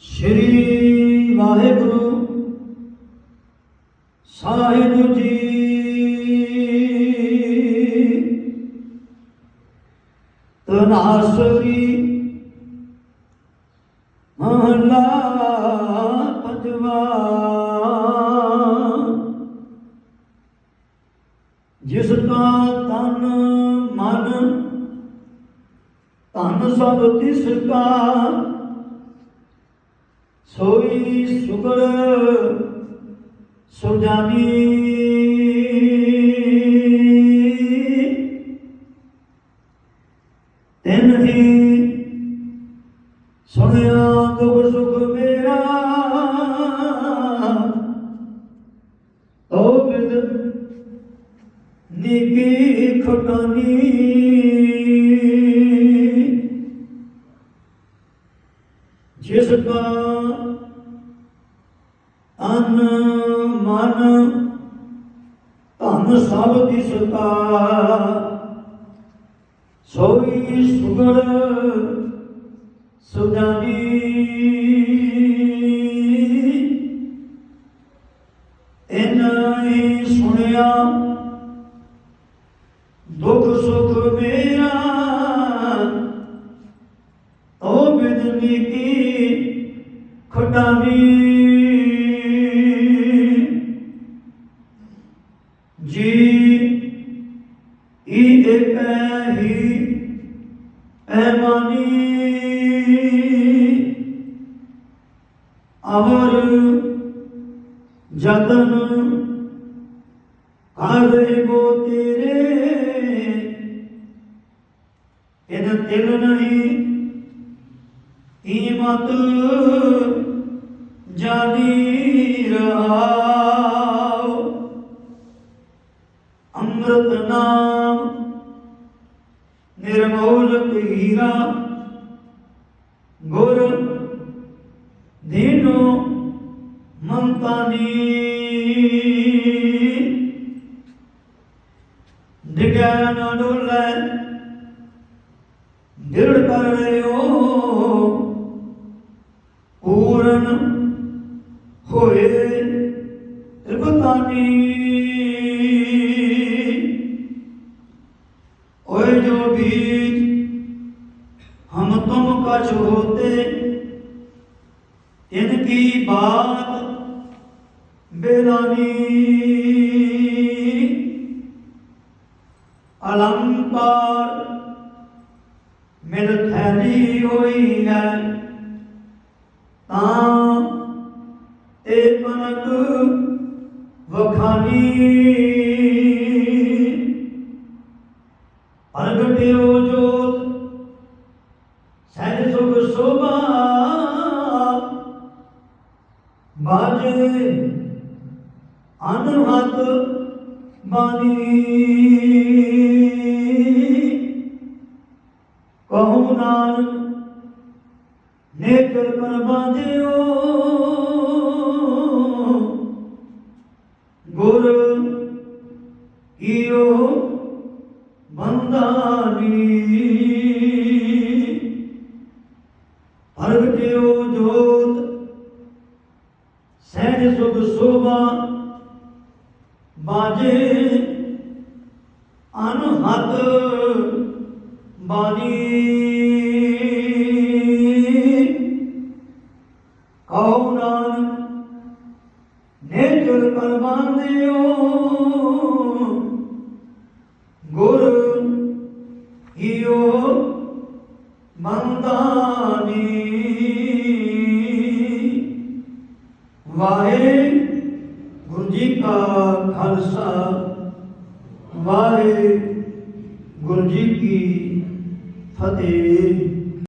ਸ਼੍ਰੀ ਵਾਹਿਗੁਰੂ ਸਾਹਿਬ ਜੀ। ਤਨਾਸਰੀ ਮਹਲਾ ਪੰਜਵਾ। ਜਿਸ ਦਾ ਤਨ ਮਨ ਧਨ ਸਭ ਤਿਸ ਕਾ ਸੋਈ ਸੁਗੜ ਸੁਜਾਨੀ ਤਿਨ ਹੀ ਸੁਣਿਆ ਦੁਖ ਸੁਖ ਮੇਰਾ। ਤੋ ਬਿਦ ਨਿਕੀ ਖਟਾਨੀ। ਮਨ ਧਨ ਸਭ ਦਿਸਤਾ ਸੋਈ ਸੁਗੜ ਸੁਜਾਨੀ। ਇਨਾਈ ਸੁਣਿਆ, ਦੁੱਖ ਸੁਖ ਮੇਰਾ। ਓ ਬਿਦਨੀ ਕੀ ਖਟਾਨੀ ਈ ਇੱਕ ਹੀ ਐਮਾਨੀ ਅਵਰ ਜਤਨ ਆਦੇ ਗੋ ਤੇਰੇ। ਇਨ ਤਿਲ ਨਹੀਂ ਕੀਮਤ ਜਾਨੀ ਰਹਾਓ। ਅੰਮ੍ਰਿਤ ਨਾਮ ਨਿਰਮੋਲ ਹੀਰਾ ਗੁਰ ਦੀਨੋ ਮੰਤਾਨੀ ਦਿਗੈ ਨ ਡੋਲੇ। ਦਿੜ ਕਰ ਰਿਓ। ਪੂਰਨ बीज हम तुम कछ होते इनकी बात बेरानी अलंकार मिल थैली हुई है ਤਾਂ ਤੇ ਕਨਕ ਵਖਾਨੀ ਪ੍ਰਗਟਿਓ ਜੋਤ। ਸਹਿਜ ਸੁਖ ਸੋਭਾ। ਬਾਜੇ ਅਨਹਤ ਬਾਣੀ। ਕਹੂ ਨਾਨਕ ਨੇਤਰ ਪਰ ਬਾਂਧਿਓ ਗੁਰ ਈਓ ਬੰਦਾਨੀ ਪ੍ਰਗਟਿਓ ਜੋਤ, ਸਹਿਜ ਸੁਖ ਸੋਭਾ ਬਾਜੇ ਅਨਹਤ ਬਾਣੀ। ਕਹੋ ਨਾਨਕ, ਨੇਤਰ ਪਰ ਬਾਂਧਿਓ ਗੁਰ ਮੰਦਾਨੀ। ਵਾਹਿ ਗੁਰੂ ਜੀ ਕਾ ਖਾਲਸਾ ਵਾਹਿਗੁਰੂ ਜੀ ਕੀ ਫਤਿਹ।